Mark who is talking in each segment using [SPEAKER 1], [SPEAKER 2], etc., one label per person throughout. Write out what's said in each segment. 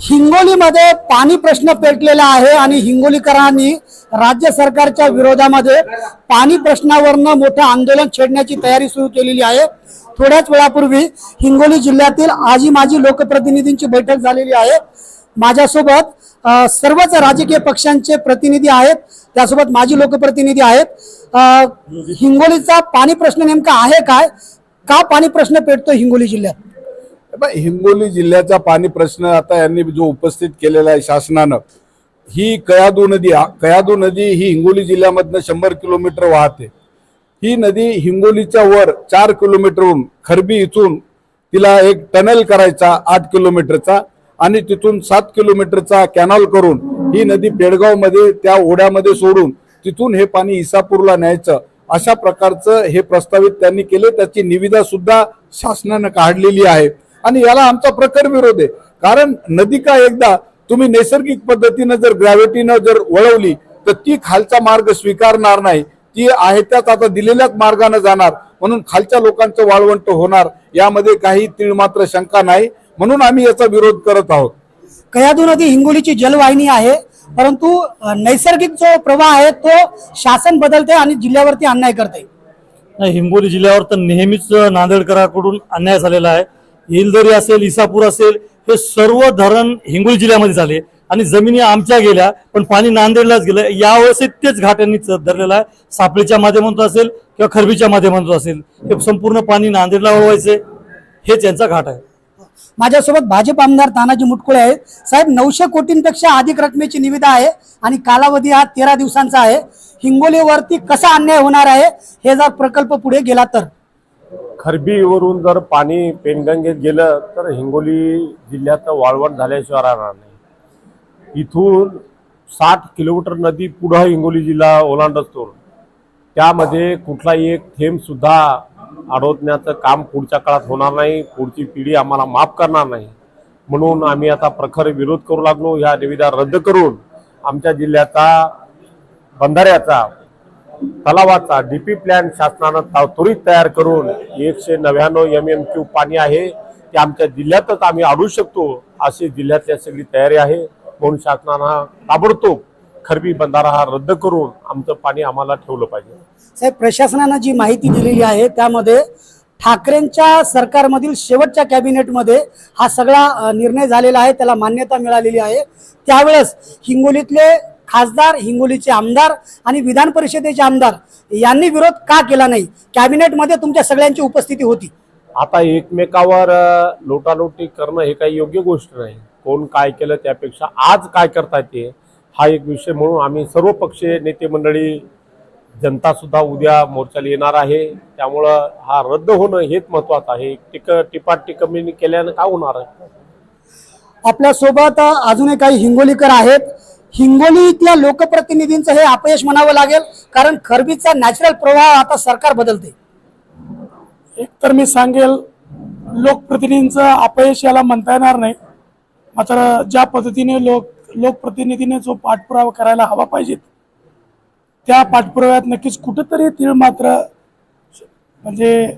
[SPEAKER 1] हिंगोलीमध्ये पाणी प्रश्न पेटलेला आहे आणि हिंगोलीकरांनी राज्य सरकारच्या विरोधामध्ये पाणी प्रश्नावरनं मोठं आंदोलन छेडण्याची तयारी सुरू केलेली आहे. थोड्याच वेळापूर्वी हिंगोली जिल्ह्यातील आजी माजी लोकप्रतिनिधींची बैठक झालेली आहे. माझ्यासोबत सर्वच राजकीय पक्षांचे प्रतिनिधी आहेत. त्यासोबत माजी लोकप्रतिनिधी आहेत. हिंगोलीचा पाणी प्रश्न नेमका आहे काय? का पाणी प्रश्न पेटतो हिंगोली जिल्ह्यात?
[SPEAKER 2] हिंगोली जिल्ह्याचा पाणी प्रश्न आता यांनी जो उपस्थित केलेला आहे शासनानं ही कयादू नदी कयादू नदी ही हिंगोली जिल्ह्यामधनं शंभर किलोमीटर वाहते. ही नदी हिंगोलीच्या वर चार किलोमीटरहून खरबी इथून तिला एक टनल करायचा आठ किलोमीटरचा आणि तिथून सात किलोमीटरचा कॅनॉल करून ही नदी बेळगावमध्ये त्या ओढ्यामध्ये सोडून तिथून हे पाणी इसापूरला न्यायचं अशा प्रकारचं हे प्रस्तावित त्यांनी केले. त्याची निविदा सुद्धा शासनानं काढलेली आहे. आणि याला आमचा प्रखर विरोध आहे. कारण नदी का एकदा तुम्ही नैसर्गिक पद्धतीनं जर ग्रॅव्हिटीनं जर वळवली तर ती खालचा मार्ग स्वीकारणार नाही. ती आहे त्याच आता दिलेल्याच मार्गाने जाणार. म्हणून खालच्या लोकांचं वाळवंट होणार यामध्ये काही तीळ मात्र शंका नाही. म्हणून आम्ही याचा विरोध करत आहोत.
[SPEAKER 1] कयादू नदी हिंगोलीची जलवाहिनी आहे परंतु नैसर्गिक जो प्रवाह आहे तो शासन बदलते आणि जिल्ह्यावरती अन्याय करते.
[SPEAKER 3] नाही हिंगोली जिल्ह्यावर तर नेहमीच नांदेडकरांकडून अन्याय झालेला आहे. येलदरी असेल इसापूर असेल हे सर्व धरण हिंगोली जिल्ह्यामध्ये झाले. आणि जमिनी आमच्या गेल्या पण पाणी नांदेडलाच गेलं. यावेळेस तेच घाटांनी च- धरलेलं आहे. सापळीच्या माध्यमातून असेल किंवा खरबीच्या माध्यमातून असेल. हे संपूर्ण पाणी नांदेडला वळवायचे. हेच यांचा घाट आहे.
[SPEAKER 1] माझ्यासोबत भाजप आमदार तानाजी मुटकुळे आहेत. साहेब नऊशे कोटींपेक्षा अधिक रकमेची निविदा आहे आणि कालावधी हा तेरा दिवसांचा आहे. हिंगोलीवरती कसा अन्याय होणार आहे हे जर प्रकल्प पुढे गेला तर?
[SPEAKER 4] खरबीवरून जर पाणी पेनगंगेत गेलं तर हिंगोली जिल्ह्यात वाळवंट झाल्याशिवाय राहणार नाही. इथून साठ किलोमीटर नदी पुढं हिंगोली जिल्हा ओलांडतो त्यामध्ये कुठलाही एक थेंबसुद्धा अडवण्याचं काम पुढच्या काळात होणार नाही. पुढची पिढी आम्हाला माफ करणार नाही. म्हणून आम्ही आता प्रखर विरोध करू लागलो. ह्या निविदा रद्द करून आमच्या जिल्ह्याचा बंधाऱ्याचा तलावाचा डीपी प्लॅन शासनानं ता- त्वरित तयार करून एकशे नव्याण्णव एम एम क्यू पाणी आहे ते आमच्या जिल्ह्यातच आम्ही आणू शकतो अशी जिल्ह्यातल्या सगळी तयारी आहे. म्हणून शासनानं ताबडतोब खरबी बंधारा हा रद्द करून आमचं पाणी आम्हाला ठेवलं पाहिजे.
[SPEAKER 1] साहेब प्रशासनानं जी माहिती दिलेली आहे त्यामध्ये ठाकरेंच्या सरकारमधील शेवटच्या कॅबिनेटमध्ये हा सगळा निर्णय झालेला आहे त्याला मान्यता मिळालेली आहे. त्यावेळेस हिंगोलीतले खासदार हिंगोलीचे आमदार आणि विधान परिषदेचे आमदार यांनी विरोध का केला नाही? कॅबिनेटमध्ये तुमच्या सगळ्यांची उपस्थिती होती.
[SPEAKER 4] आता एकमेकावर लोटालोटी करणं हे काही योग्य गोष्ट नाही. कोण काय केलं त्यापेक्षा आज काय करता येते हा एक विषय म्हणून आम्ही सर्व पक्षीय नेते मंडळी जनता सुद्धा उद्या मोर्चाला येणार आहे. त्यामुळं हा रद्द होणं हेच महत्वाचं आहे. टिक टिपाट टिकमिनी केल्यानं काय होणार? आहे
[SPEAKER 1] आपल्यासोबत अजूनही काही हिंगोलीकर आहेत. हिंगोलीतल्या लोकप्रतिनिधींचं हे अपयश म्हणावं लागेल कारण खरबीचा नॅचरल प्रवाह आता सरकार बदलते.
[SPEAKER 5] एक तर मी सांगेल लोकप्रतिनिधींचं अपयश याला म्हणता येणार नाही. मात्र ज्या पद्धतीने लोक लोकप्रतिनिधीने जो पाठपुरावा करायला हवा पाहिजेत त्या पाठपुराव्यात नक्कीच कुठंतरी तीळ मात्र म्हणजे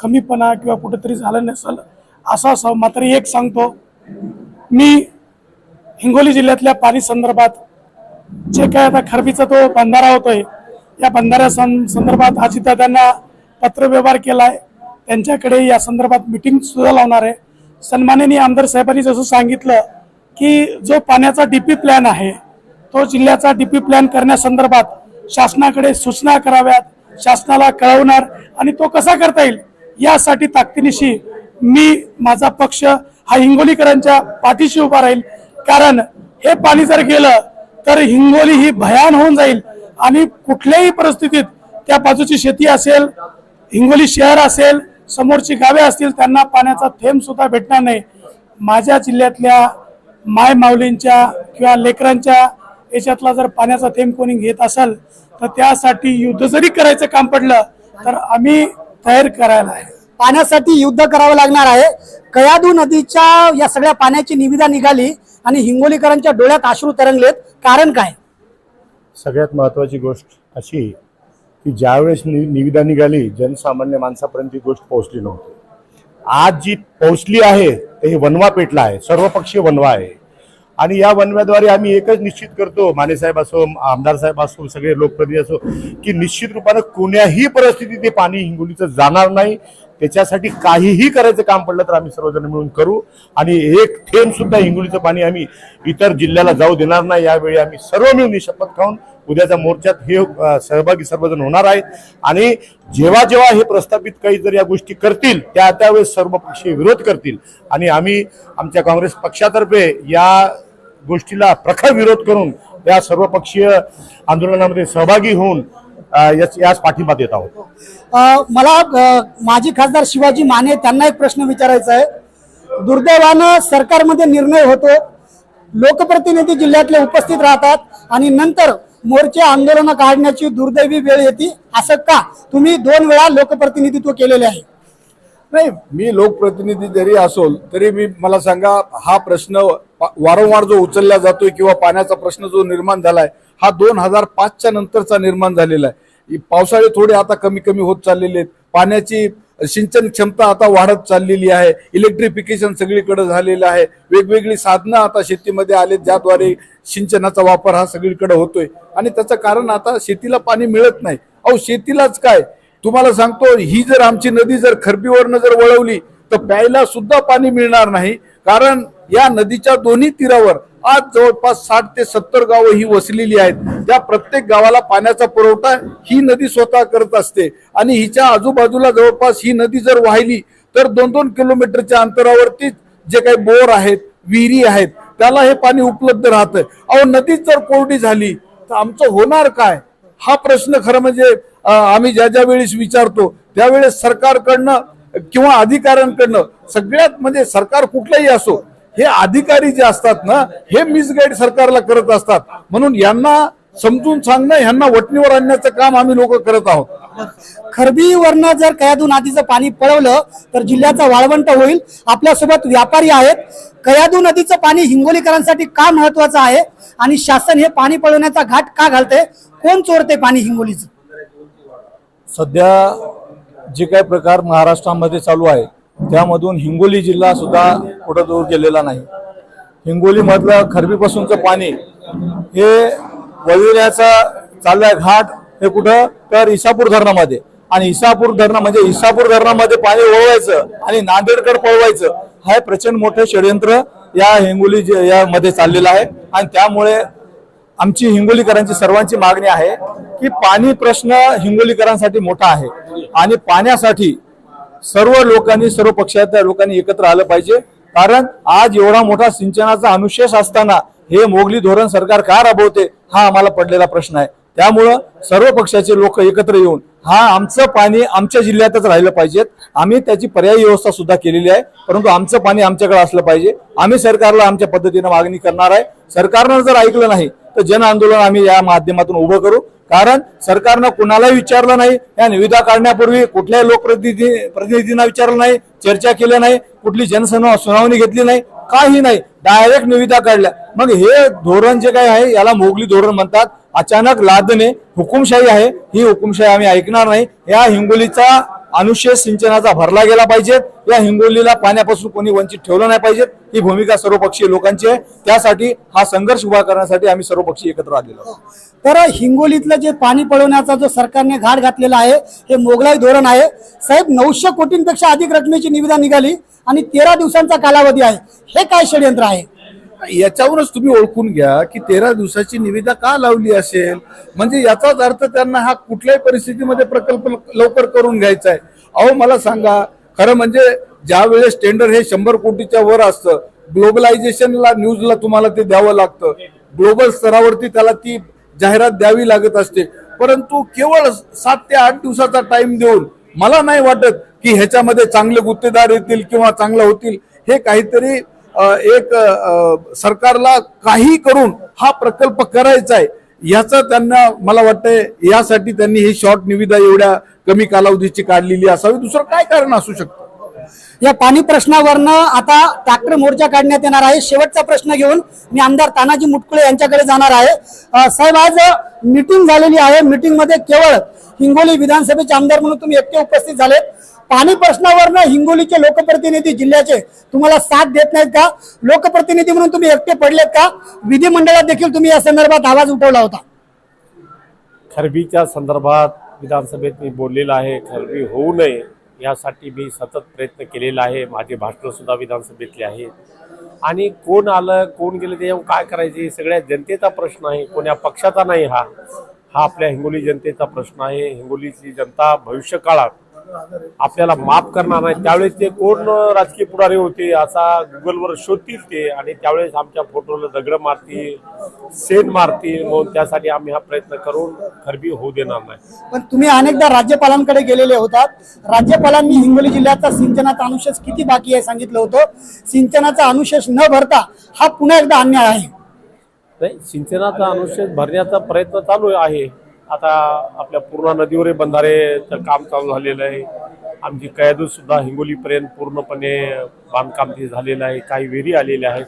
[SPEAKER 5] कमीपणा किंवा कुठंतरी झालं नसेल असं असं मात्र एक सांगतो. मी हिंगोली जिल्ह्यातल्या पाणी संदर्भात जे काय आता खरबीचा तो बंधारा होतोय या बंधाऱ्या सं संदर्भात अजितदादांना पत्रव्यवहार केला आहे त्यांच्याकडे या संदर्भात मिटिंग सुद्धा लावणार आहे. सन्माननीय आमदार साहेबांनी जसं सांगितलं की जो पाण्याचा डीपी प्लॅन आहे तो जिल्ह्याचा डीपी प्लॅन करण्यासंदर्भात शासनाकडे सूचना कराव्यात शासनाला कळवणार आणि तो कसा करता येईल यासाठी ताकदीनिशी मी माझा पक्ष हा हिंगोलीकरांच्या पाठीशी उभा राहील. कारण हे पाणी जर गेलं तर हिंगोली ही भयान होऊन जाईल आणि कुठल्याही परिस्थितीत त्या बाजूची शेती असेल हिंगोली शहर असेल समोरची गावे असतील त्यांना पाण्याचा थेंब सुद्धा भेटणार नाही. माझ्या जिल्ह्यातल्या माय माऊलींच्या किंवा लेकरांच्या याच्यातला जर पाण्याचा थेंब कोणी घेत असेल तर त्यासाठी युद्ध जरी करायचं काम पडलं तर आम्ही तयार करायला आहे.
[SPEAKER 1] पाण्यासाठी युद्ध करावं लागणार आहे. कयादू नदीच्या या सगळ्या पाण्याची निविदा निघाली. आणि हिंगोलीकरांच्या डोळ्यात अश्रू तरंगलेत. कारण काय?
[SPEAKER 6] सगळ्यात महत्त्वाची गोष्ट अशी की ज्यावेळेस नि निविदा निघाली जनसामान्य माणसापर्यंत ही गोष्ट पोहोचली नव्हती. आज जी पोहोचली आहे ते हे वनवा पेटला आहे सर्वपक्षीय वनवा आहे. आणि या वनव्याद्वारे आम्ही एकच निश्चित करतो मानेसाहेब असो आमदार साहेब असो सगळे लोकप्रतिनिधी असो की निश्चित रूपानं कोण्याही परिस्थितीत ते पाणी हिंगोलीचं जाणार नाही. त्याच्यासाठी काहीही करायचं काम पडलं तर आम्ही सर्वजण मिळून करू. आणि एक थेंब सुद्धा हिंगोलीचं पाणी आम्ही इतर जिल्ह्याला जाऊ देणार नाही. यावेळी आम्ही सर्व मिळून ही शपथ खाऊन उद्याच्या मोर्चात हे सहभागी सर्वजण होणार आहेत. आणि जेव्हा जेव्हा हे प्रस्थापित काही जर या गोष्टी करतील त्या त्यावेळेस सर्व पक्षीय विरोध करतील. आणि आम्ही आमच्या काँग्रेस पक्षातर्फे या गोष्टीला प्रखर विरोध करून या सर्वपक्षीय आंदोलनामध्ये सहभागी होऊन याच यास पाठिंबा देत आहोत.
[SPEAKER 1] अ, मला माजी खासदार शिवाजी माने त्यांना एक प्रश्न विचारायचा आहे. दुर्दैवानं सरकारमध्ये निर्णय होतो. लोकप्रतिनिधी जिल्ह्यातले उपस्थित राहतात आणि नंतर मोर्चे आंदोलन काढण्याची दुर्दैवी वेळ येते. असं का? तुम्ही दोन वेळा लोकप्रतिनिधित्व केलेले आहे.
[SPEAKER 2] नाही मी लोकप्रतिनिधी जरी असोल तरी मी मला सांगा हा प्रश्न वारंवार जो उचलला जातोय किंवा पाण्याचा प्रश्न जो निर्माण झालाय हा दोन हजार पाचच्या नंतरचा निर्माण झालेला आहे. पावसाळे थोडे आता कमी कमी होत चाललेले आहेत. पाण्याची सिंचन क्षमता आता वाढत चाललेली आहे. इलेक्ट्रिफिकेशन सगळीकडे झालेलं आहे. वेगवेगळी साधनं आता शेतीमध्ये आले ज्याद्वारे सिंचनाचा वापर हा सगळीकडे होतोय. आणि त्याचं कारण आता शेतीला पाणी मिळत नाही. अहो शेतीलाच काय? तुम्हाला सांगतो ही जर आमची नदी जर खरबीवरनं जर वळवली तर प्यायला सुद्धा पाणी मिळणार नाही. कारण या नदीच्या दोन्ही तीरावर आज जवळपास साठ ते सत्तर गावं ही वसलेली आहेत. त्या प्रत्येक गावाला पाण्याचा पुरवठा ही नदी स्वतः करत असते. आणि हिच्या आजूबाजूला जवळपास ही नदी जर वाहिली तर दोन दोन किलोमीटरच्या अंतरावरती जे काही बोर आहेत विहिरी आहेत त्याला हे पाणी उपलब्ध राहतं. अहो नदीच जर कोरडी झाली तर आमचं होणार काय? हा प्रश्न खरं म्हणजे आम्ही ज्या ज्या वेळेस विचारतो त्यावेळेस सरकारकडनं किंवा अधिकाऱ्यांकडनं सगळ्यात म्हणजे सरकार कुठलंही असो हे अधिकारी जे असतात ना हे मिसगाईड सरकारला करत असतात. म्हणून यांना समजून सांगणं ह्यांना वटणीवर आणण्याचं काम आम्ही लोक करत आहोत.
[SPEAKER 1] खरबीवरनं जर कयादू नदीचं पाणी पळवलं तर जिल्ह्याचा वाळवंट होईल. आपल्यासोबत व्यापारी आहेत. कयादू नदीचं पाणी हिंगोलीकरांसाठी का महत्वाचं आहे? आणि शासन हे पाणी पळवण्याचा घाट का घालते कोण चोरते पाणी हिंगोलीचं?
[SPEAKER 7] सध्या जे काही प्रकार महाराष्ट्रामध्ये चालू आहे त्यामधून हिंगोली जिल्हा सुद्धा कुठं दूर गेलेला नाही. हिंगोलीमधलं खरबीपासूनचं पाणी हे वळविण्याचा चाललाय घाट हे कुठं? तर इसापूर धरणामध्ये. आणि इसापूर धरणा म्हणजे इसापूर धरणामध्ये पाणी ओळवायचं आणि नांदेडकड पळवायचं हा प्रचंड मोठं षडयंत्र या हिंगोली जि- यामध्ये चाललेलं आहे. आणि त्यामुळे आमची हिंगोलीकरांची सर्वांची मागणी आहे की पाणी प्रश्न हिंगोलीकरांसाठी मोठा आहे. आणि पाण्यासाठी सर्व लोकांनी सर्व पक्षातल्या लोकांनी एकत्र आलं पाहिजे. कारण आज एवढा मोठा सिंचनाचा अनुशेष असताना हे मोगली धोरण सरकार का राबवते हा आम्हाला पडलेला प्रश्न आहे. त्यामुळं सर्व पक्षाचे लोक एकत्र येऊन हा आमचं पाणी आमच्या जिल्ह्यातच राहिलं पाहिजेत. आम्ही त्याची पर्यायी व्यवस्था सुद्धा केलेली आहे. परंतु आमचं पाणी आमच्याकडे असलं पाहिजे. आम्ही सरकारला आमच्या पद्धतीनं मागणी करणार आहे. सरकारनं जर ऐकलं नाही तर जन आंदोलन आम्ही या माध्यमातून उभं करू. कारण सरकारनं कुणालाही विचारलं नाही या निविदा काढण्यापूर्वी कुठल्याही लोकप्रतिनिधी प्रतिनिधींना विचारलं नाही चर्चा केल्या नाही कुठली जनसुना सुनावणी घेतली नाही काही नाही. डायरेक्ट निविदा काढल्या. मग हे धोरण जे काही आहे याला मोगली धोरण म्हणतात. अचानक लादणे हुकुमशाही आहे. ही हुकुमशाही आम्ही ऐकणार नाही. या हिंगोलीचा अनुशेष सिंचनाचा भरला गेला पाहिजे. या हिंगोलीला पाण्यापासून कोणी वंचित ठेवलं नाही पाहिजे. ही भूमिका सर्वपक्षीय लोकांची आहे. त्यासाठी हा संघर्ष उभा करण्यासाठी आम्ही सर्वपक्षीय एकत्र आलेलो आहोत.
[SPEAKER 1] तर हिंगोलीतलं जे पाणी पळवण्याचा जो सरकारने घाट घातलेला आहे हे मोगलाई धोरण आहे. साहेब नऊशे कोटींपेक्षा अधिक रकमेची निविदा निघाली आणि तेरा दिवसांचा कालावधी आहे. हे काय षडयंत्र आहे?
[SPEAKER 2] याच्यावरच तुम्ही ओळखून घ्या की तेरा दिवसाची निविदा का लावली असेल? म्हणजे याचाच अर्थ त्यांना हा कुठल्याही परिस्थितीमध्ये प्रकल्प लवकर करून घ्यायचा आहे. अहो मला सांगा खरं म्हणजे ज्या वेळेस टेंडर हे शंभर कोटीच्या वर असतं ग्लोबलायझेशनला न्यूजला तुम्हाला ते द्यावं लागतं. ग्लोबल स्तरावरती त्याला ती जाहिरात द्यावी लागत असते. परंतु केवळ सात ते आठ दिवसाचा टाइम देऊन मला नाही वाटत की ह्याच्यामध्ये चांगले गुत्तेदार येतील किंवा चांगलं होतील. हे काहीतरी एक सरकारला काही करून हा प्रकल्प करायचा आहे याचा त्यांना मला वाटतंय यासाठी त्यांनी ही शॉर्ट निविदा एवढ्या कमी कालावधीची काढलेली असावी. दुसरं काय कारण असू शकतं?
[SPEAKER 1] या पाणी प्रश्नावरनं आता ट्रॅक्टर मोर्चा काढण्यात येणार आहे. शेवटचा प्रश्न घेऊन मी आमदार तानाजी मुटकुळे यांच्याकडे जाणार आहे. साहेब आज मीटिंग झालेली आहे. मीटिंगमध्ये केवळ हिंगोली विधानसभेचे आमदार म्हणून तुम्ही एकटे उपस्थित झालेत. पाणी प्रश्नावरनं हिंगोलीचे लोकप्रतिनिधी जिल्ह्याचे तुम्हाला साथ देत नाहीत का? लोकप्रतिनिधी म्हणून तुम्ही एकटे पडलेत का? विधिमंडळात देखील तुम्ही या संदर्भात आवाज उठवला होता.
[SPEAKER 4] खरबीच्या संदर्भात विधानसभेत मी बोललेलं आहे खरबी होऊ नये यासाठी मी सतत प्रयत्न केलेला आहे. माझे भाषण सुद्धा विधानसभेतले आहेत. आणि कोण आलं कोण गेलं त्याच्यावर काय करायचे सगळ्या जनतेचा प्रश्न आहे. कोण्या पक्षाचा नाही हा. हा आपल्या हिंगोली जनतेचा प्रश्न आहे. हिंगोलीची जनता भविष्य काळात आपल्याला माफ करणार नाही. त्यावेळेस ते कोण राजकीय पुढारी होते असा गुगलवर शोधतील ते आणि त्यावेळेस आमच्या फोटोला दगड मारतील सेन मारतील. म्हणून त्यासाठी आम्ही हा प्रयत्न करून खरबी होऊ देणार नाही.
[SPEAKER 1] पण तुम्ही अनेकदा राज्यपालांकडे गेलेले होतात. राज्यपालांनी हिंगोली जिल्ह्याचा सिंचनाचा अनुशेष किती बाकी आहे सांगितलं होतं. सिंचनाचा अनुशेष न भरता हा पुन्हा एकदा अन्याय आहे.
[SPEAKER 4] नाही सिंचनाचा अनुशेष भरण्याचा प्रयत्न चालू आहे. आता आपल्या पूर्णा नदीवरही बंधारेचं काम चालू झालेलं आहे. आमची कैदूसुद्धा हिंगोलीपर्यंत पूर्णपणे बांधकाम ते झालेलं आहे. काही विहिरी आलेल्या आहेत.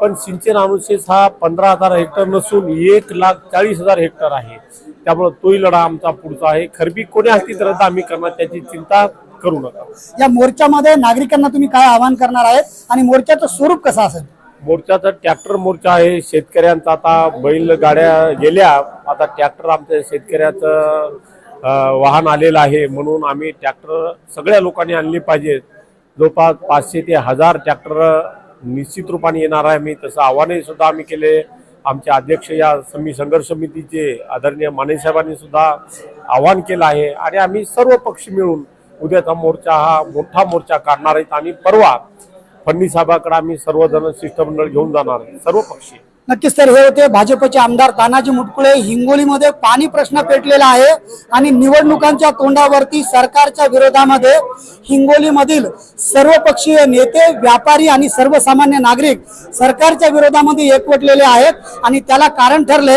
[SPEAKER 4] पण सिंचन अनुशेष हा पंधरा हजार हेक्टर नसून एक लाख चाळीस हजार हेक्टर आहे. त्यामुळं तोही लढा आमचा पुढचा आहे. खरबी कोण्या हस्तीपर्यंत आम्ही करणार त्याची चिंता करू नका.
[SPEAKER 1] या मोर्चामध्ये नागरिकांना तुम्ही काय आवाहन करणार आहेत? आणि मोर्चाचं स्वरूप कसं असेल?
[SPEAKER 4] मोर्चाचा ट्रॅक्टर मोर्चा आहे शेतकऱ्यांचा आता बैल गाड्या गेल्या आता ट्रॅक्टर आमच्या शेतकऱ्याचं वाहन आलेलं आहे. म्हणून आम्ही ट्रॅक्टर सगळ्या लोकांनी आणले पाहिजेत. जवळपास पाचशे ते हजार ट्रॅक्टर निश्चित रूपाने येणार आहे. मी तसं आव्हानही सुद्धा आम्ही केले. आमचे अध्यक्ष या समी संघर्ष समितीचे आदरणीय माने साहेबांनी सुद्धा आवाहन केलं आहे. आणि आम्ही सर्व पक्ष मिळून उद्याचा मोर्चा हा मोठा मोर्चा काढणार आहेत. आणि परवा फडणवीस साहेबांकडे आम्ही सर्वजण शिष्टमंडळ घेऊन जाणार आहे, सर्व पक्षी.
[SPEAKER 1] नक्कीच तर हे होते भाजपचे आमदार तानाजी मुटकुळे. हिंगोलीमध्ये पाणी प्रश्न पेटलेला आहे आणि निवडणुकांच्या तोंडावरती सरकारच्या विरोधामध्ये हिंगोलीमधील सर्वपक्षीय नेते व्यापारी आणि सर्वसामान्य नागरिक सरकारच्या विरोधामध्ये एकवटलेले आहेत आणि त्याला कारण ठरले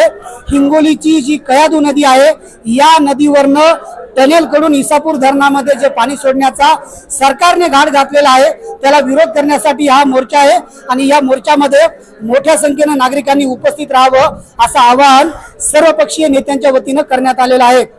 [SPEAKER 1] हिंगोलीची जी कयादू नदी आहे या नदीवरनं टनेल कडून इसापूर धरणामध्ये जे पाणी सोडण्याचा सरकारने घाट घातलेला आहे त्याला विरोध करण्यासाठी हा मोर्चा आहे आणि या मोर्चामध्ये मोठ्या संख्येनं नागरिकांनी उपस्थित राहावं असं आवाहन सर्वपक्षीय नेत्यांच्या वतीनं करण्यात आलेलं आहे.